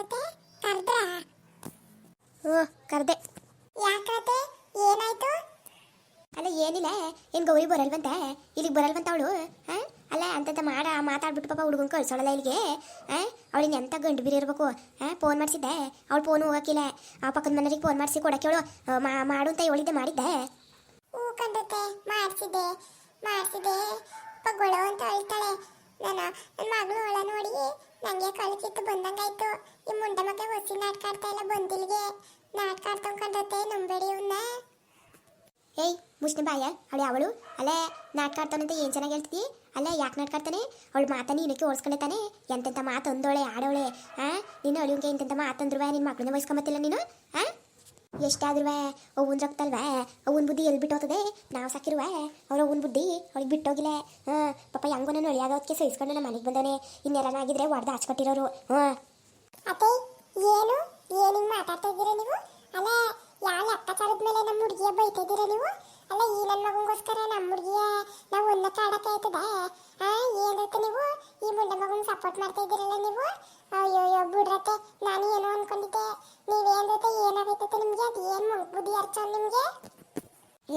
ಕತೆ ಕರ್ದ್ರ? ಓ ಕರೆದೆ. ಯಾಕತೆ ಏನಾಯ್ತು? ಅಲ್ಲ ಏನಿಲ್ಲ. ಏನು ಗೌರಿ ಬರಲ್ವಂತೆ? ಇಲ್ಲಿಗೆ ಬರಲ್ವಂತ ಅವಳು? ಹಾಂ? ಅಲ್ಲ ಅಂತಂತ ಮಾಡ ಮಾತಾಡ್ಬಿಟ್ಟು ಪಾಪ ಹುಡುಗನ್ ಕಳ್ಸೋಳಲ್ಲ ಇಲ್ಲಿಗೆ? ಹಾಂ? ಅವಳಿನ ಎಂತ ಗಂಡು ಬೀರಿ ಇರಬೇಕು? ಹಾಂ? ಫೋನ್ ಮಾಡಿಸಿದ್ದೆ? ಅವಳು ಫೋನ್ ಹೋಗಕ್ಕಿಲ್ಲ. ಆ ಪಕ್ಕದ ಮನೆಯವ್ರಿಗೆ ಫೋನ್ ಮಾಡಿಸಿ ಕೊಡಕ್ಕೆ ಅವಳು ಮಾಡು ಅಂತ ಹೇಳಿದ್ದೆ ಮಾಡಿದ್ದೆ. ಹೂ ಕಂಡತೆ ಮಾಡಿಸಿದೆ ಮಾಡಿಸಿದೆ ಪಗೊಳ್ಳೋ ಅಂತ ಹೇಳ್ತಾಳೆ ನಾನು ನನ್ನ ಮಗಳು ಅವಳ ನೋಡಿ ನನಗೆ ಕಳಿಸಿತ್ತು ಬಂದಂಗಾಯ್ತು ಈ ಮುಂಡೆ ಮಗ ಹೊಸಿ ನಾಟಕ ಇಲ್ಲ ಬಂದಿಲ್ಗೆ. ನಾಟಕ ಕಂಡತ್ತೆ ಕಂಡತೆ ನಂಬೇಡಿ ಇವನ್ನ ಏಯ್ ಮುಷ್ಣ ಬಾಯ ಅವಳು ಅವಳು. ಅಲ್ಲೇ ನಾಟಕ ಆಡ್ತಾನಂತ ಏನು ಚೆನ್ನಾಗಿ ಹೇಳ್ತಿದ್ದಿ? ಅಲ್ಲೇ ಯಾಕೆ ನಾಟ್ಕಾಡ್ತಾನೆ? ಅವಳು ಮಾತನ್ನ ಏನಕ್ಕೆ ಓಡಿಸ್ಕೊಂಡೆ ತಾನೆ. ಎಂತೆಂಥ ಮಾತು ಅಂದೋಳೆ, ಆಡೋಳೆ. ಹಾಂ ನೀನು ಅಳಿಯಂಗೆ ಇಂತೆಂಥ ಮಾತಂದ್ರುವೆ ನಿನ್ನ ಮಕ್ಕಳನ್ನ ವಹಿಸ್ಕೊಂಬತ್ತಿಲ್ಲ ನೀನು? ಹಾಂ ಎಷ್ಟಾದ್ರೂ ಅವನ್ ರಕ್ತಲ್ವಾ ಅವನ್ ಬುದ್ಧಿ ಎಲ್ಲಿ ಬಿಟ್ಟು ಹೋಗ್ತದೆ ನಾವು ಸಾಕಿರುವ, ಅವ್ರ ಅವನ್ ಬುದ್ಧಿ ಅವಳಿಗೆ ಬಿಟ್ಟೋಗಿಲ್ಲ. ಹಾಂ, ಪಾಪ ಹೆಂಗೋ ನಾನು ಅಳಿಯಾಗೋದಕ್ಕೆ ಸಹಿಸ್ಕೊಂಡು ನಮ್ಮ ಮನೆಗೆ ಬಂದವನೆ. ಇನ್ನೆಲ್ಲನಾಗಿದ್ರೆ ಹೊಡೆದ ಹಚ್ಕೊಟ್ಟಿರೋರು ಹಾಂ. ಅತ್ತೆ, ಏನು? ಏನಿಂಗ್ ಮಾತಾಡ್ತಾ ಇದ್ದೀರಾ ನೀವು? ಅಲ್ಲ, ಯಾವ ಲೆಕ್ಕಾಚಾರದ ಮೇಲೆ ನಮ್ಮ ಹುಡುಗಿಯ ಬೈತಾ ಇದ್ದೀರಾ ನೀವು? ಅಲ್ಲ, ಈ ನನ್ನ ಮಗಂಗೋಸ್ಕರ ನಮ್ಮ ಹುಡುಗಿಯ ನಾವು ಉನ್ನತ ಆಡಕ್ಕೆ ಆಯ್ತದ. ಆ ಏನೈತೆ ನೀವು ಈ ಮುಂಡ ಮಗನ್ ಸಪೋರ್ಟ್ ಮಾಡ್ತಾ ಇದ್ದೀರಲ್ಲ ನೀವು? ಅಯ್ಯೋ ಅಯ್ಯೋ, ಬಿಡ್ರತ್ತೆ, ನಾನು ಏನೋ ಅನ್ಕೊಂಡಿದ್ದೆ. ನೀವೇನ್ ಏನಾಗೈತೆ ನಿಮ್ಗೆ? ಅದು ಏನು ಬುದ್ಧಿ ಅರ್ಚ ನಿಮ್ಗೆ?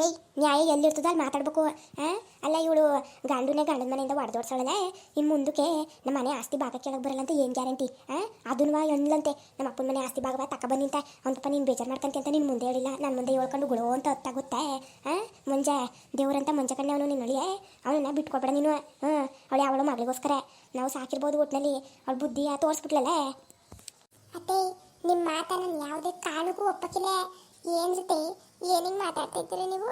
ಏಯ್, ನ್ಯಾಯ ಎಲ್ಲಿರ್ತದ? ಅಲ್ಲಿ ಮಾತಾಡ್ಬೇಕು. ಹಾಂ ಅಲ್ಲ, ಇವಳು ಗಂಡುನೇ ಗಂಡನ ಮನೆಯಿಂದ ಹೊಡೆದೋಡ್ಸೋಳಲ್ಲ ಇನ್ನು ಮುಂದಕ್ಕೆ ನಮ್ಮ ಮನೆ ಆಸ್ತಿ ಭಾಗ ಕೇಳಕ್ಕೆ ಬರಲ್ಲ ಅಂತ ಏನು ಗ್ಯಾರಂಟಿ? ಅದನ್ನು ಎಣ್ಣಂತೆ ನಮ್ಮ ಅಪ್ಪನ ಮನೆ ಆಸ್ತಿ ಭಾಗ ತಕ ಬಂದಿಂತ ಅವ್ನ ಪಪ್ಪ ನೀನು ಬೇಜಾರು ಮಾಡ್ಕಂತ ಅಂತ ನೀನು ಮುಂದೆ ಹೇಳಿಲ್ಲ. ನನ್ನ ಮುಂದೆ ಹೇಳ್ಕೊಂಡು ಗುಳೋ ಅಂತ ಹೊತ್ತಾಗುತ್ತೆ. ಹಾಂ ಮಂಜ ದೇವ್ರಂತ ಮಂಜ ಕಣ್ಣೆ ಅವನು ನಿನ್ನ ಒಳಿಯೇ ಅವನನ್ನ ಬಿಟ್ಕೊಬೇಡ ನೀನು. ಹ್ಞೂ ಅವಳು ಅವಳು ಮಗಳಿಗೋಸ್ಕರ. ನಾವು ಸಾಕಿರ್ಬೋದು ಒಟ್ಟಿನಲ್ಲಿ ಅವಳು ಬುದ್ಧಿ ತೋರಿಸ್ಬಿಟ್ಲಲ್ಲ? ಅತ್ತೆ ನಿಮ್ಮ ಮಾತನ್ನು ಯಾವುದೇ ಕಾರಣಕ್ಕೂ ಒಪ್ಪಕ್ಕಿಲ್ಲ. ಏನ್ ಜೊತೆ ಏನಿಂಗ್ ಮಾತಾಡ್ತಾ ನೀವು?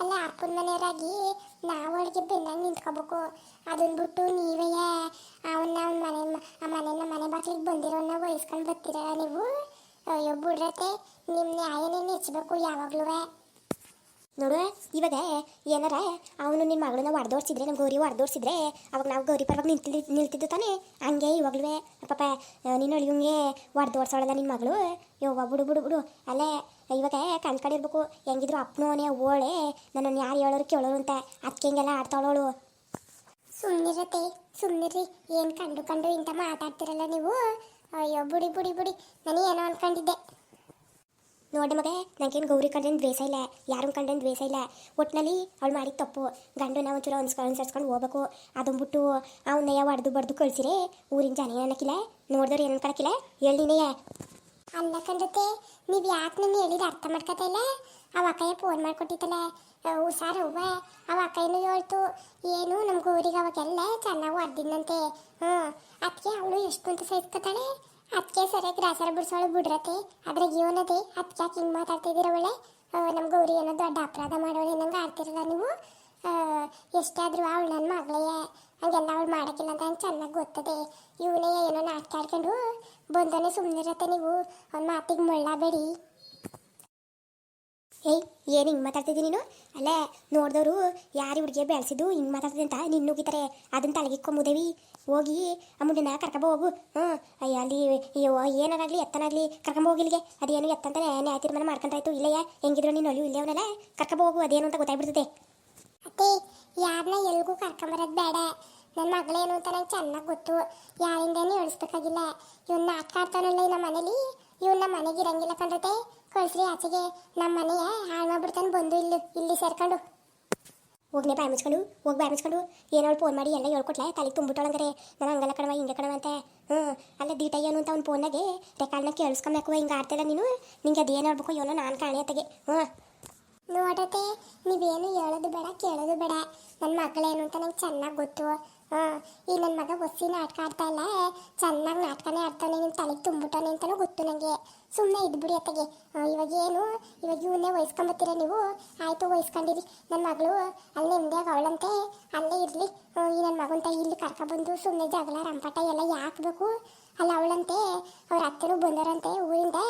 ಅಲ್ಲ, ಅಪ್ಪನ ಮನೆಯವರಾಗಿ ನಾವು ಅವಳಿಗೆ ಬೆನ್ನಂಗೆ ನಿಂತ್ಕೋಬೇಕು. ಅದನ್ನ ಬಿಟ್ಟು ನೀವೇ ಅವನ್ನ ಅವ್ನ ಮನೆ ಆ ಮನೆನ ಮನೆ ಬಾಗಿಲಿಗೆ ಬಂದಿರೋನ್ನ ವಹಿಸ್ಕೊಂಡು ಬರ್ತೀರ ನೀವು? ಅಯ್ಯೋ ಬಿಡ್ರತೆ ನಿಮ್ಮ ನ್ಯಾಯನೇ ನೆಚ್ಚಬೇಕು ಯಾವಾಗ್ಲೂ ನೋಡು, ಇವಾಗ ಏನಾರ ಅವನು ನಿನ್ನ ಮಗಳನ್ನ ಹೊಡೆದೋಡ್ಸಿದ್ರೆ ನಮ್ಮ ಗೌರಿ ಹೊಡೆದೋಡ್ಸಿದ್ರೆ ಅವಾಗ ನಾವು ಗೌರಿ ಪರವಾಗಿ ನಿಂತಿದ್ದು ನಿಲ್ತಿದ್ದು ತಾನೆ? ಹಂಗೆ ಇವಾಗಲೂ ಪಾಪ, ನೀನು ಹಿಂಗೆ ಹೊಡೆದೋಡ್ಸೋಳಲ್ಲ ನಿನ್ನ ಮಗಳು? ಯೋವ ಬಿಡು ಬಿಡು ಬಿಡು. ಅಲ್ಲೇ, ಇವಾಗ ಕಣ್ ಕಡೆ ಇರ್ಬೇಕು. ಹೆಂಗಿದ್ರು ಅಪ್ಪನೋನೇ ಓಳೆ. ನನ್ನನ್ನು ಯಾರು ಹೇಳೋರು ಕೇಳೋರು ಅಂತ. ಅದಕ್ಕೆ ಹಿಂಗೆಲ್ಲ ಆಡ್ತಾಳೋಳು. ಸುಮ್ಮನಿರತ್ತೆ ಸುಮ್ಮನಿರ್ರಿ ಏನು ಕಂಡು ಕಂಡು ಇಂಥ ಮಾತಾಡ್ತಿರಲ್ಲ ನೀವು? ಅಯ್ಯೋ, ಬುಡಿ ಬುಡಿ ಬುಡಿ. ನಾನು ಏನೋ ಅನ್ಕೊಂಡಿದ್ದೆ. ನೋಡಿ ಮಗ ನನಗೇನು ಗೌರಿ ಕಂಡೇನು ದ್ವೇಷ ಇಲ್ಲ ಯಾರು ಕಂಡೇನು ದ್ವೇಷ ಇಲ್ಲ. ಒಟ್ಟಿನಲ್ಲಿ ಅವಳು ಮಾಡಿದ ತಪ್ಪು. ಗಂಡನ ಒಂಚೂರು ಅನ್ಸ್ಕೊಂಡು ಅನ್ಸರ್ಸ್ಕೊಂಡು ಹೋಗ್ಬೇಕು. ಅದನ್ಬಿಟ್ಟು ಬಿಟ್ಟು ನಯ ಹೊಡೆದು ಬಡ್ದು ಕಳ್ಸಿರೆ ಊರಿನ ಜನ ಏನಕ್ಕಿಲ್ಲ ನೋಡಿದವ್ರು ಏನು ಅನ್ಕೊಳಕ್ಕಿಲ್ಲ ಹೇಳಿನೇ ಅಲ್ಲ ಕಂಡತೆ ನೀವು ಯಾಕೆ ನಾನು ಹೇಳಿದ ಅರ್ಥ ಮಾಡ್ಕೊತಾ ಇಲ್ಲ? ಅವ ಅಕ್ಕಯ್ಯ ಫೋನ್ ಮಾಡ್ಕೊಟ್ಟಿದ್ದಲ್ಲ ಹುಷಾರು ಹೂವ ಅವ ಅಕ್ಕಯ್ಯನು ಹೇಳ್ತು, ಏನು ನಮ್ಮ ಊರಿಗೆ ಅವಾಗೆಲ್ಲ ಚೆನ್ನಾಗಿ ಹೊಡೆದಿದ್ದಂತೆ ಹ್ಞೂ ಅದಕ್ಕೆ ಅವಳು ಎಷ್ಟು ಅಂತ ಸಹಿಸ್ಕೊತಾಳೆ? ಅದಕ್ಕೆ ಸರಿಯಾಗಿ ರಾಸರ ಬಿಡ್ಸೋಳು ಬಿಡ್ರತೆ, ಅದ್ರಾಗ ಇವನದೇ ಅದಕ್ಕೆ ಯಾಕೆ ಹಿಂಗೆ ಮಾತಾಡ್ತಿದ್ದೀರ ಒಳ್ಳೆ? ನಮ್ಮ ಗೌರಿ ಏನೋ ದೊಡ್ಡ ಅಪರಾಧ ಮಾಡೋಳು, ನಂಗೆ ಆಡ್ತಿರಲ್ಲ ನೀವು? ಎಷ್ಟಾದರೂ ಅವಳು ನನ್ನ ಮಗಳೇ, ಹಂಗೆಲ್ಲ ಅವಳು ಮಾಡೋಕ್ಕಿಲ್ಲ ಅಂತ ನಂಗೆ ಚೆನ್ನಾಗಿ ಗೊತ್ತದೆ. ಇವನೇ ಏನೋ ನಾಟಕ ಆಡ್ಕೊಂಡು ಸುಮ್ನೆ ಸುಮ್ಮನಿರತ್ತೆ ನೀವು. ಅವ್ನ ಮಾತಿಗೆ ಮುಳ್ಳಬೇಡಿ. ಏಯ್, ಏನು ಹಿಂಗೆ ಮಾತಾಡ್ತಿದ್ದೀನಿ ನೀನು? ಅಲ್ಲೇ ನೋಡಿದವರು ಯಾರು ಹುಡುಗಿಯ ಬೆಳೆಸಿದ್ದು ಹಿಂಗೆ ಮಾತಾಡ್ತಿದ್ದೆ ಅಂತ ಅದನ್ನು ನುಗ್ಗಿತಾರೆ ಅದನ್ನ ತಲೆಗಿಕ್ಕೊಂಬುದೇವಿ ಹೋಗಿ ಆ ಮುಂದಿನ ಕರ್ಕೊಂಬ ಹೋಗು. ಹ್ಞೂ ಅಯ್ಯ, ಅಲ್ಲಿ ಏನಾಗಲಿ ಎತ್ತನಾಗಲಿ, ಕರ್ಕೊಂಬ ಹೋಗಿಲ್ಗೆ ಅದೇನು ಎತ್ತಂತ ನ್ಯಾಯ ತೀರ್ಮಾನ ಮಾಡ್ಕೊಂಡ್ರಾಯ್ತು, ಇಲ್ಲಯ್ಯ? ಹೆಂಗಿದ್ರು ನೀನು ಅಲ್ಲಿಯೂ ಇಲ್ಲೇ ಅವನಲ್ಲ? ಕರ್ಕೊಂಬ ಅದೇನು ಅಂತ ಗೊತ್ತಾಗ್ಬಿಡ್ತದೆ. ಅತ್ತೆ ಯಾರನ್ನ ಎಲ್ಗೂ ಕರ್ಕೊಂಬರೋದು ಬೇಡ. ನನ್ನ ಮಗಳೇನು ಅಂತ ನಂಗೆ ಚೆನ್ನಾಗಿ ಗೊತ್ತು. ಯಾರಿಂದನೂ ಹೇಳಿಸ್ಬೇಕಾಗಿಲ್ಲ ಇವನ್ನ ಆಟಾಡ್ತಾನಲ್ಲ ನಮ್ಮ ಮನೇಲಿ. ಇವನ್ನ ಮನೆಗೆ ಇರಂಗಿಲ್ಲ ಕಳ್ಸಿ ಕಳ್ಸ್ರಿ ಆಚೆಗೆ. ನಮ್ಮ ಮನೆಯ ಹಾಳು ಮಾಡ್ಬಿಡ್ತಾನೆ, ಬಂದು ಇಲ್ಲಿ ಇಲ್ಲಿ ಸೇರ್ಕೊಂಡು. ಹೋಗ್ನೆ ಬಾಯ್ ಮುಚ್ಕೊಂಡು, ಹೋಗಿ ಬಾಯ್ ಮುಚ್ಕೊಂಡು. ಏನೋ ಫೋನ್ ಮಾಡಿ ಎಲ್ಲ ಹೇಳ್ಕೊಟ್ಲೆ ತಲೆ ತುಂಬಿಟ್ಟೊಳಂಗಾರೆ ನಾನು ಹಂಗಲ್ಲ ಕಣವ ಹಿಂಗೆ ಕಣವ ಅಂತ. ಹ್ಞೂ ಅಲ್ಲ ದೀಟ ಏನು ಅಂತ ಅವ್ನು ಫೋನ್ನಾಗೆ ರೆಕಾರ್ಡ್ನ ಕೇಳಿಸ್ಕೊಬೇಕು, ಹಿಂಗೆ ಆಡ್ತಿಲ್ಲ ನೀನು. ನಿಂಗೆ ಅದೇನು ಹೇಳ್ಬೇಕು ಏನೋ ನಾನು ಕಾಣೆ ಅತ್ತಗೆ. ಹ್ಞೂ ನೋಡತ್ತೆ ನೀವೇನು ಹೇಳೋದು ಬೇಡ, ಕೇಳೋದು ಬೇಡ. ನನ್ನ ಮಗಳೇನು ಅಂತ ನಂಗೆ ಚೆನ್ನಾಗಿ ಗೊತ್ತು. ಹಾಂ, ಈ ನನ್ನ ಮಗ ಹೊಸಿ ನಾಟಕ ಆಡ್ತಾ ಇಲ್ಲ ಚೆನ್ನಾಗಿ ನಾಟಕನೇ ಆಡ್ತಾನೆ ನಿಮ್ಮ ತಲೆಗೆ ತುಂಬಿಟ್ಟಾನೆ ಅಂತಲೂ ಗೊತ್ತು ನನಗೆ ಸುಮ್ಮನೆ ಇದ್ಬಿಡಿ ಅತ್ತಗೆ. ಇವಾಗ ಏನು, ಇವಾಗ ಇವನ್ನೇ ವಹಿಸ್ಕೊಂಬತ್ತೀರ ನೀವು? ಆಯಿತು, ವಹಿಸ್ಕೊಂಡಿರಿ. ನನ್ನ ಮಗಳು ಅಲ್ಲೇ ಹಿಂದೆ ಅವಳಂತೆ, ಅಲ್ಲೇ ಇರಲಿ. ಈ ನನ್ನ ಮಗಂತ ಇಲ್ಲಿ ಕರ್ಕೊಬಂದು ಸುಮ್ಮನೆ ಜಗಳ, ರಂಪಾಟ ಎಲ್ಲ ಯಾಕಬೇಕು? ಅಲ್ಲ ಅವಳಂತೆ, ಅವ್ರ ಅತ್ತೆನೂ ಬಂದರಂತೆ ಊರಿಂದ.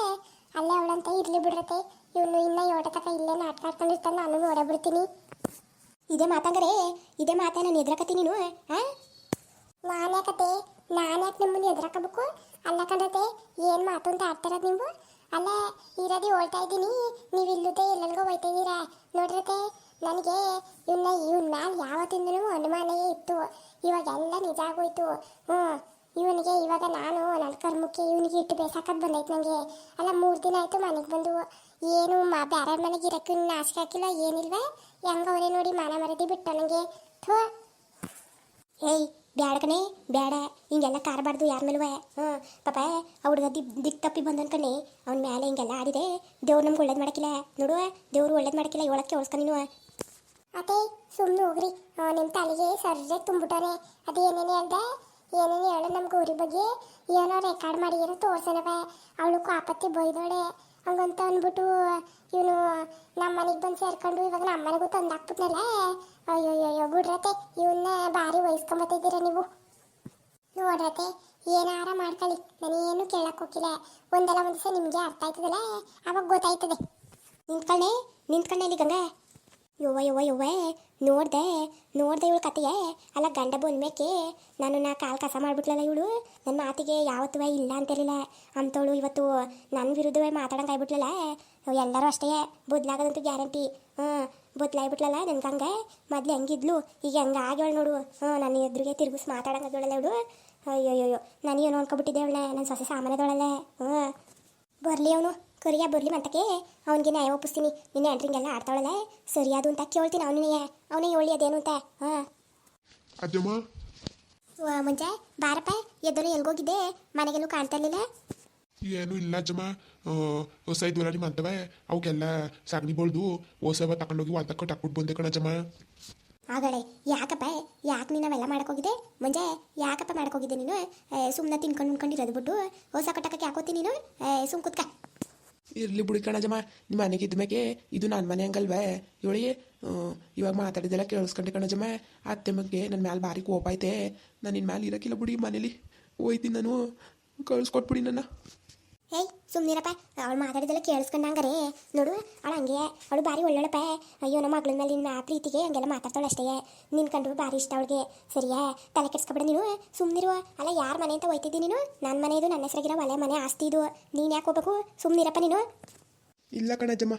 ಅಲ್ಲೇ ಅವಳಂತ ಇರ್ಲಿ ಬಿಡ್ರತೆ ಇವನು ಇನ್ನ ಏಟ ತಕ ಇಲ್ಲೇ ನಾಟಕ ನಾನು ಬಿಡ್ತೀನಿ. ಇದೇ ಮಾತಂಗರೆ ಇದೇ ಮಾತ ನಾನು ಎದ್ರಕತ್ತೀನಿ ನೀನು ಹಾಂ ನಾನು ನಿಮ್ಮನ್ನು ಎದ್ರಾಕಬೇಕು ಯಾಕೆ ನಿಮ್ಮನ್ನ ಎದುರಾಕಬೇಕು? ಅಲ್ಲ ಕಂಡತೆ ಏನು ಮಾತು ಅಂತ ಆಡ್ತಾರದು ನೀವು? ಅಲ್ಲ ಇರೋದಿ ಓಡ್ತಾ ಇದ್ದೀನಿ ನೀವು ಇಲ್ಲದೆ ಎಲ್ಲರಿಗೂ ಹೋಯ್ತಾ ಇದ್ದೀರಾ ನೋಡ್ರತೆ ನನಗೆ ಇವನ್ನ ಇವನ್ ಮ್ಯಾಲೆ ಯಾವತ್ತಿಂದನೂ ಅನುಮಾನವೇ ಇತ್ತು. ಇವಾಗೆಲ್ಲ ನಿಜ ಆಗೋಯ್ತು. ಹ್ಞೂ ಇವನಿಗೆ ಇವಾಗ ನಾನು ನನ್ನ ಕರ್ಮಕ್ಕೆ ಇವನಿಗೆ ಇಟ್ಟು ಬೇಸಾಕದ್ ಬಂದೈತೆ ನನಗೆ ಅಲ್ಲ, ಮೂರು ದಿನ ಆಯ್ತು ಮನೆಗೆ ಬಂದು. ಏನು ಮಾ ಬೇರೆ ಮನೆಗೆ ಇರಕ್ಕೆ ನಾಶಕ ಹಾಕಿಲ್ಲ, ಏನಿಲ್ವೇ? ಹೆಂಗ ಅವರೇ ನೋಡಿ ಮಾನ ಮರದಿ ಬಿಟ್ಟ ನನಗೆ ಥೋ. ಏಯ್, ಬ್ಯಾಡ ಕಣೆ, ಬ್ಯಾಡ. ಹಿಂಗೆಲ್ಲ ಕಾರಬಾರ್ದು ಯಾರ ಮೇಲೂ ಹ್ಞೂ, ಪಾಪ, ಆ ಹುಡುಗ ದಿಕ್ ತಪ್ಪಿ ಬಂದನ್ ಅವ್ನ ಮೇಲೆ ಹಿಂಗೆಲ್ಲ ಆಡಿದೆ ದೇವ್ರು ನಮ್ಗೆ ಒಳ್ಳೇದು ಮಾಡಕ್ಕಿಲ್ಲ ನೋಡುವ ದೇವ್ರು ಒಳ್ಳೇದು ಮಾಡಕ್ಕಿಲ್ಲ ಏಳಕ್ಕೆ ಕೇಳಿಸ್ಕ ನೀನು. ಅದೇ ಸುಮ್ಮನೆ ಹೋಗ್ರಿ. ನಿಮ್ಮ ತಲೆಗೆ ಸರ್ರೆ ತುಂಬಿಟ್ಟಾರೆ ಅದು ಏನೇನೇ ಹೇಳ್ದೆ? ಏನೇನು ಹೇಳು ನಮ್ಮ ಊರಿ ಬಗ್ಗೆ ಏನೋ ರೆಕಾರ್ಡ್ ಮಾಡಿ ಏನೋ ತೋರ್ಸನವ. ಅವಳು ಕಾಪತ್ತಿ ಬೈದೋಳೆ. ಹಂಗಂತ ಅಂದ್ಬಿಟ್ಟು ಇವನು ನಮ್ಮ ಮನೆಗೆ ಬಂದು ಸೇರ್ಕೊಂಡು ಇವಾಗ ನಮ್ಮ ಮನೆಗೂ ತಂದಾಕ್ಬಿಟ್ನಲ್ಲ. ಅಯ್ಯೋ ಅಯ್ಯೋ ಬಿಡ್ರತೆ ಇವನ್ನ ಭಾರಿ ವಹಿಸ್ಕೊಂಬತ್ತಿದ್ದೀರ ನೀವು. ನೋಡ್ರತೆ ಏನಾರ ಮಾಡ್ಕೊಳ್ಳಿ. ನಾನೇನು ಕೇಳಕ್ಕೆ ಹೋಗಿಲ್ಲ. ಒಂದಲ್ಲ ಒಂದು ದಿವಸ ನಿಮಗೆ ಅರ್ಥ ಆಯ್ತದಲ್ಲ? ಅವಾಗ ಗೊತ್ತಾಯ್ತದೆ. ನಿಂತ್ಕಣೆ ನಿಂತ್ಕೊಂಡೆ ಇಲ್ಲಿ ಗಂಗ. ಯವ್ವ ಯವ್ವ ಯವ್ವ, ನೋಡ್ದೆ ನೋಡ್ದೆ ಇವಳು ಕತೆಯೇ. ಅಲ್ಲ, ಗಂಡ ಬಂದ್ಮೇಕೆ ನಾನು ನಾ ಕಾಲು ಕಸ ಮಾಡ್ಬಿಟ್ಲಲ್ಲ ಇವಳು? ನನ್ನ ಮಾತಿಗೆ ಯಾವತ್ತೂ ಇಲ್ಲ ಅಂತೇಳಿಲ್ಲ ಅಂತವಳು ಇವತ್ತು ನನ್ನ ವಿರುದ್ಧವೇ ಮಾತಾಡಂಗೆ ಆಗ್ಬಿಟ್ಲಲ್ಲ? ಎಲ್ಲರೂ ಅಷ್ಟೇ. ಬದ್ಲಾಗದಂತೂ ಗ್ಯಾರಂಟಿ. ಹ್ಞೂ, ಬದ್ಲಾಗ್ಬಿಟ್ಲಲ್ಲ ನನ್ಗೆ ಹಂಗೆ? ಮೊದ್ಲು ಹೆಂಗಿದ್ಲು? ಈಗ ಹೆಂಗೆ ಆಗ್ಯವಳು ನೋಡು. ಹ್ಞೂ, ನನ್ನ ಎದುರಿಗೆ ತಿರುಗಿಸಿ ಮಾತಾಡಂಗೆ ಇವಳು. ಅಯ್ಯೋಯ್ಯೋ ಏನು ಅನ್ಕೊಬಿಟ್ಟಿದ್ದೆ ಇವಳೆ ನನ್ನ ಸೊಸೆ ಸಾಮಾನ್ಯದವಳಲ್ಲೇ. ಹ್ಞೂ. ಬರಲಿ ಅವನು. ಕರಿಯ ಬರಲಿ ಮಂತಕ್ಕೆ ಅವನಿಗೆ ನ್ಯಾಯ ಒಪ್ಪಿಸ್ತೀನಿ. ನಿನ್ನೆ ಎಂಟ್ರಿಂಗೆಲ್ಲ ಆಡ್ತಾವಳಲ್ಲ ಸರಿಯಾದು ಅಂತ ಕೇಳ್ತೀನಿ ಅವನಿಗೆ ಅವನೇ ಹೇಳಿ ಅದೇನು ಅಂತ. ಹಾಂ. ಅಜ್ಜಮ್ಮ ಮುಂಚೆ ಬಾರಪ್ಪ ಎದ್ದನು ಎಲ್ಗೋಗಿದ್ದೆ ಮನೆಗೆಲ್ಲೂ ಕಾಣ್ತಾ ಇರಲಿಲ್ಲ. ಏನು ಇಲ್ಲ ಅಜ್ಜಮ್ಮ. ಹೊಸ ಐದು ನಿಮ್ಮ ಅಂತವೆ ಅವಕ್ಕೆಲ್ಲ ಸಗಣಿ ಬಳ್ದು ಹೊಸವ ತಗೊಂಡೋಗಿ ವಾದ ಟಕ್ಬಿಟ್ಟು ಬಂದೆ ಕಣಜ್ಜಮ್ಮ ಆಗಳೆ ಯಾಕಪ್ಪ ಯಾಕೆ ನೀನು ಅವೆಲ್ಲ ಮಾಡಕ್ಕೋಗಿದ್ದೆ ಮುಂಜೆ ಯಾಕಪ್ಪ ಮಾಡಕ್ಕೋಗಿದ್ದೆ ನೀನು? ಸುಮ್ಮನೆ ತಿನ್ಕೊಂಡು ಉಣ್ಕೊಂಡು ಇರೋದು ಬಿಟ್ಟು ಹೊಸ ಕಟ್ಟಕ್ಕೆ ಹಾಕೋತಿ ನೀನು? ಸುಮ್ ಕುತ್ಕ. ಇರ್ಲಿ ಬಿಡಿ ಕಣಜಮ್ಮ ನಿಮ್ಮ ಮನೆಗೆ ಇದ್ಮೇಕೆ ಇದು ನನ್ನ ಮನೆ ಹಂಗಲ್ವೇ? ಇವಳಿ ಇವಾಗ ಮಾತಾಡಿದೆಲ್ಲ ಕೇಳಿಸ್ಕೊಂಡೆ ಕಣಜಮ್ಮ ಅತ್ತೆ ಮಗ್ಗೆ ನನ್ನ ಮ್ಯಾಲೆ ಭಾರಿ ಕೋಪ ಐತೆ. ನಾನು ನಿನ್ನ ಮ್ಯಾಲೆ ಇರೋಕ್ಕಿಲ್ಲ ಬಿಡಿ ಮನೇಲಿ. ಹೋಯ್ತೀನಿ ನಾನು. ಕಳಿಸ್ಕೊಟ್ಬಿಡಿ ನನ್ನ. ಏಯ್ ಸುಮ್ಮನಿರಪ್ಪ ಅವಳು ಮಾತಾಡಿದೆಲ್ಲ ಕೇಳಿಸ್ಕೊಂಡಂಗಾರೆ. ನೋಡು, ಅವಳು ಹಂಗೆ, ಅವಳು ಭಾರಿ ಒಳ್ಳೊಳಪ್ಪ. ಅಯ್ಯೋ, ನಮ್ಮ ಮಗಳ ಮೇಲೆ ನಿನ್ನ ಪ್ರೀತಿಗೆ ಹಂಗೆಲ್ಲ ಮಾತಾಡ್ತಾಳೆ ಅಷ್ಟೇ. ನಿನ್ ಕಂಡ್ರು ಭಾರಿ ಇಷ್ಟ ಅವಳಿಗೆ. ಸರಿಯಾ? ತಲೆ ಕೆಡ್ಸ್ಕೊಬೇಡ ನೀನು. ಸುಮ್ಮನಿರು ಅಲ್ಲ, ಯಾರ ಮನೆ ಅಂತ ಹೋಯ್ತಿದ್ದಿ ನೀನು? ನನ್ನ ಮನೆ ಇದು, ನನ್ನ ಹೆಸರಾಗಿರೋ ಒಲೆ ಮನೆ ಆಸ್ತಿ ಇದು. ನೀನು ಯಾಕೆ ಹೋಗ್ಬೇಕು? ಸುಮ್ಮನಿರಪ್ಪ ನೀನು. ಇಲ್ಲ ಕಣಜಮ್ಮ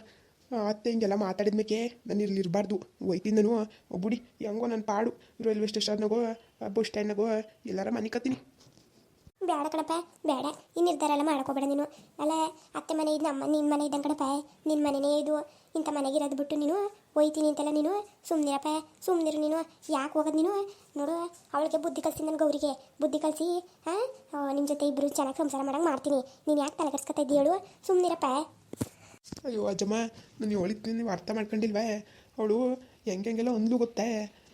ಅತ್ತೆ ಹಿಂಗೆಲ್ಲ ಮಾತಾಡಿದ್ಮೇಕೆ ನಾನು ಇಲ್ಲಿ ಇರಬಾರ್ದು. ಹೋಯ್ತೀನಿ ನಾನು ಒಬ್ಬುಡಿ ಹೆಂಗೋ ನನ್ನ ಪಾಡು. ರೈಲ್ವೆ ಸ್ಟೇಷನ್ನಾಗೋ ಬಸ್ ಸ್ಟ್ಯಾಂಡ್ನಾಗೋ ಎಲ್ಲಾರ ಮನೆ ಕತ್ತೀನಿ ಬೇಡ ಕಣಪ್ಪ, ಬೇಡ. ಈ ನಿರ್ಧಾರ ಎಲ್ಲ ಮಾಡ್ಕೋಬೇಡ ನೀನು. ಅಲ್ಲ ಅತ್ತೆ ಮನೆ ಇದು ನಮ್ಮ ನಿನ್ನ ಮನೆ ಇದ್ದಂಗೆ ಕಣಪ್ಪ ನಿನ್ನ ಮನೆನೇ ಇದು. ಇಂಥ ಮನೆಗೆ ಇರೋದು ಬಿಟ್ಟು ನೀನು ಹೋಯ್ತೀನಿ ಅಂತೆಲ್ಲ ನೀನು ಸುಮ್ಮನಿರಪ್ಪ ಸುಮ್ಮನಿರು ನೀನು. ಯಾಕೆ ಹೋಗೋದು ನೀನು? ನೋಡು, ಅವಳಿಗೆ ಬುದ್ಧಿ ಕಲಿಸಿ ನನ್ನ ಗೌರಿಗೆ ಬುದ್ಧಿ ಕಲಿಸಿ, ಹಾಂ? ನಿಮ್ಮ ಜೊತೆ ಇಬ್ಬರು ಚೆನ್ನಾಗಿ ಸಂಸಾರ ಮಾಡಂಗೆ ಮಾಡ್ತೀನಿ. ನೀನು ಯಾಕೆ ತಲೆ ಇದ್ದೀ ಹೇಳು? ಸುಮ್ಮನಿರಪ್ಪ ಅಯ್ಯೋ ಅಜ್ಜಮ್ಮ, ನಾನು ಹೇಳಿದ್ದೀನಿ ನೀವು ಅರ್ಥ ಮಾಡ್ಕೊಂಡಿಲ್ವೇ? ಅವಳು ಹೆಂಗೆ ಹೆಂಗೆಲ್ಲ ಅಂದ್ಲು ಗೊತ್ತೇ?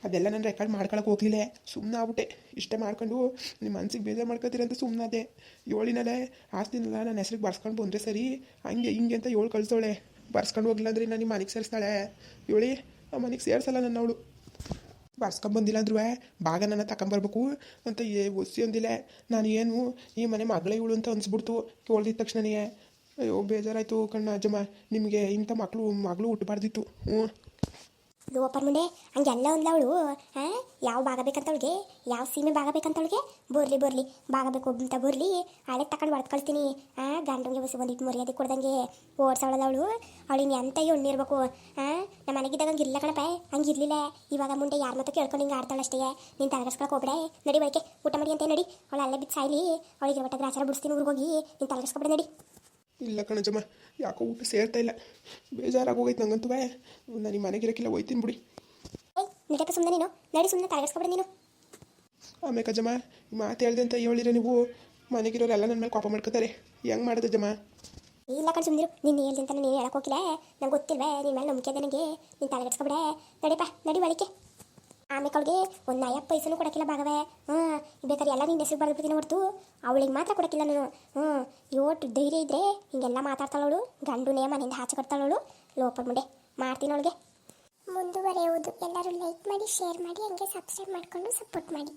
ಅದೆಲ್ಲ ನಾನು ರೆಕಾರ್ಡ್ ಮಾಡ್ಕೊಳಕ್ಕೆ ಹೋಗ್ಲಿಲ್ಲ. ಸುಮ್ಮನೆ ಆಗ್ಬಿಟ್ಟೆ. ಇಷ್ಟೇ ಮಾಡ್ಕೊಂಡು ನಿಮ್ಮ ಮನ್ಸಿಗೆ ಬೇಜಾರು ಮಾಡ್ಕೊತೀರಂತ ಸುಮ್ಮನೆ ಅದೇ ಏಳಿನಲ್ಲೇ, ಆಸ್ತಿನಲ್ಲ ನನ್ನ ಹೆಸ್ರಿಗೆ ಬರ್ಸ್ಕೊಂಡು ಬಂದರೆ ಸರಿ. ಹಂಗೆ ಹಿಂಗೆ ಅಂತ ಏಳು ಕಳಿಸೋಳೆ. ಬರ್ಸ್ಕೊಂಡು ಹೋಗಿಲ್ಲ ಅಂದ್ರೆ ನಾನು ನಿಮ್ಮ ಮನೆಗೆ ಸೇರಿಸ್ತಾಳೆ. ಏಳಿ, ಆ ಮನೆಗೆ ಸೇರಿಸಲ್ಲ ನನ್ನ ಅವಳು. ಬರ್ಸ್ಕೊಂಡ್ ಬಂದಿಲ್ಲ ಅಂದ್ರೂ ಭಾಗ ನನ್ನ ತಕೊಂಬರ್ಬೇಕು ಅಂತ ಏ ಒಸಿ ಅಂದಿಲ್ಲ. ನಾನು ಏನು, ಈ ಮನೆ ಮಗಳೇ ಇವಳು ಅಂತ ಅನ್ಸ್ಬಿಡ್ತು. ಕೇಳಿದ ತಕ್ಷಣನೇ, ಅಯ್ಯೋ, ಬೇಜಾರಾಯ್ತು ಕಣ್ಣ ಅಜ್ಜಮ್ಮ. ನಿಮಗೆ ಇಂಥ ಮಕ್ಕಳು ಮಗಳು ಹುಟ್ಟಬಾರ್ದಿತ್ತು ಹ್ಞೂ ಲೋಪರ್ ಮುಂಡೆ ಹಂಗೆಲ್ಲ ಅವಳು, ಹಾಂ, ಯಾವ ಭಾಗ ಬೇಕಂತ ಅವಳಿಗೆ ಯಾವ ಸೀಮೆ ಭಾಗ ಬೇಕಂತ ಅವಳಿಗೆ ಬರ್ಲಿ ಬರ್ಲಿ, ಭಾಗ ಬೇಕು ಅಂತ ಬರ್ಲಿ ಹಳೆ ತಕೊಂಡು ಹೊಡೆದು ಕಳಿಸ್ತೀನಿ ಹಾಂ ಗಂಡನಿಗೆ ಬಸ್ ಬಂದಿಟ್ಟು ಮರ್ಯಾದೆ ಕೊಡ್ದಂಗೆ ಓಡ್ಸಾವಳಲ್ಲ ಅವಳು. ಅವಳಿನ ಎಂತ ಇರ್ಬೇಕು ಹಾಂ ನಮ್ಮ ಮನೆಗಿದ್ದಾಗ ಹಂಗೆ ಇಲ್ಲ ಕಣಪ್ಪ, ಹಂಗೆ ಇರಲಿಲ್ಲ. ಇವಾಗ ಮುಂದೆ ಯಾರ ಮತ್ತೆ ಕೇಳ್ಕೊಂಡು ಹಿಂಗೆ ಆಡ್ತಾಳೆ ಅಷ್ಟೇ. ನೀನು ತಲೆಗಡ್ಸ್ಕೊಳಕ್ಕೆ ಹೋಗ್ಬೇಡ, ನಡಿ ಬಳಿಕೆ ಊಟ ಮಾಡಿ ಅಂತ ನಡಿ. ಅವಳು ಅಲ್ಲೇ ಬಿದ್ದು ಸಾಯ್ಲಿ, ಅವಳಿಗೆ ಒಟ್ಟಾಗ ಆಚಾರ ಬಿಡಿಸ್ತೀನಿ ಊರಿಗೆ ಹೋಗಿ, ನೀನು ತಲೆಗಡ್ಸ್ಕೊಬೇಡ ನಡಿ. ಇಲ್ಲ ಕಣಜಮ್ಮ ಯಾಕೋ ಊಟ ಸೇರ್ತಾ ಇಲ್ಲ. ಬೇಜಾರಾಗೋಗೈತೆ ನಂಗಂತೂ ನಾನು ಈ ಮನೆಗಿರಕ್ಕಿಲ್ಲ ಹೋಯ್ತೀನಿ ಬಿಡಿ. ನಡಿಯಪ್ಪ ಸುಮ್ಮನೆ ನೀನು? ನಡಿ ಸುಮ್ಮನೆ ತಲೆಗಡ್ಸ್ಕೊಬೇಡ ನೀನು. ಆಮೇಲೆ ಕಜಮ್ಮ ಈ ಮಾತು ಹೇಳ್ದೆ ಅಂತ ಹೇಳಿದ್ರೆ ನೀವು ಮನೆಗಿರೋರೆಲ್ಲ ನನ್ನ ಮೇಲೆ ಕೋಪ ಮಾಡ್ಕೋತಾರೆ. ಹೆಂಗೆ ಮಾಡೋದು ಜಮ್ಮ ಇಲ್ಲ ಕಣ್ ಸುಮ್ಮನಿರು ನೀನು ಹೇಳ್ದೆ ಅಂತ ನೀನು ಹೇಳಕ್ಕೆ ಹೋಗಿಲ್ಲ ನಂಗೆ ಗೊತ್ತಿಲ್ವೇ ನಿನ್ನ ಮೇಲೆ ನಂಬಿಕೆ ಅದ ನನಗೆ ನೀನು ತಲೆಗೆಡ್ಸ್ಕೊಬಿಡೆ ನಡಿಪಾ ನಡಿ ಬಳಿಕೆ ಆಮೇಲೆ ಅವಳಿಗೆ ಒಂದು ನಯ ಪೈಸನೂ ಕೊಡೋಕ್ಕಿಲ್ಲ ಭಾಗವೇ. ಹ್ಞೂ, ಬೇಕಾದ್ರೆ ಎಲ್ಲ ನಿನ್ನ ಹೆಸರು ಬರ್ಬಿಡ್ತೀನಿ ಹೊರ್ತು ಅವಳಿಗೆ ಮಾತ್ರ ಕೊಡೋಕ್ಕಿಲ್ಲ ನಾನು. ಹ್ಞೂ ಯೋಟು ಧೈರ್ಯ ಇದ್ದರೆ ಹಿಂಗೆಲ್ಲ ಮಾತಾಡ್ತಾಳವಳು ಗಂಡುನೇ ಮನೆಯಿಂದ ಆಚೆ ಕೊಡ್ತಾಳವಳು ಲೋಪರ್ ಮುಂಡೆ. ಮಾಡ್ತೀನಿ ಅವಳಿಗೆ. ಮುಂದುವರೆಯುವುದು. ಎಲ್ಲರೂ ಲೈಕ್ ಮಾಡಿ ಶೇರ್ ಮಾಡಿ, ಹಂಗೆ ಸಬ್ಸ್ಕ್ರೈಬ್ ಮಾಡಿಕೊಂಡು ಸಪೋರ್ಟ್ ಮಾಡಿ.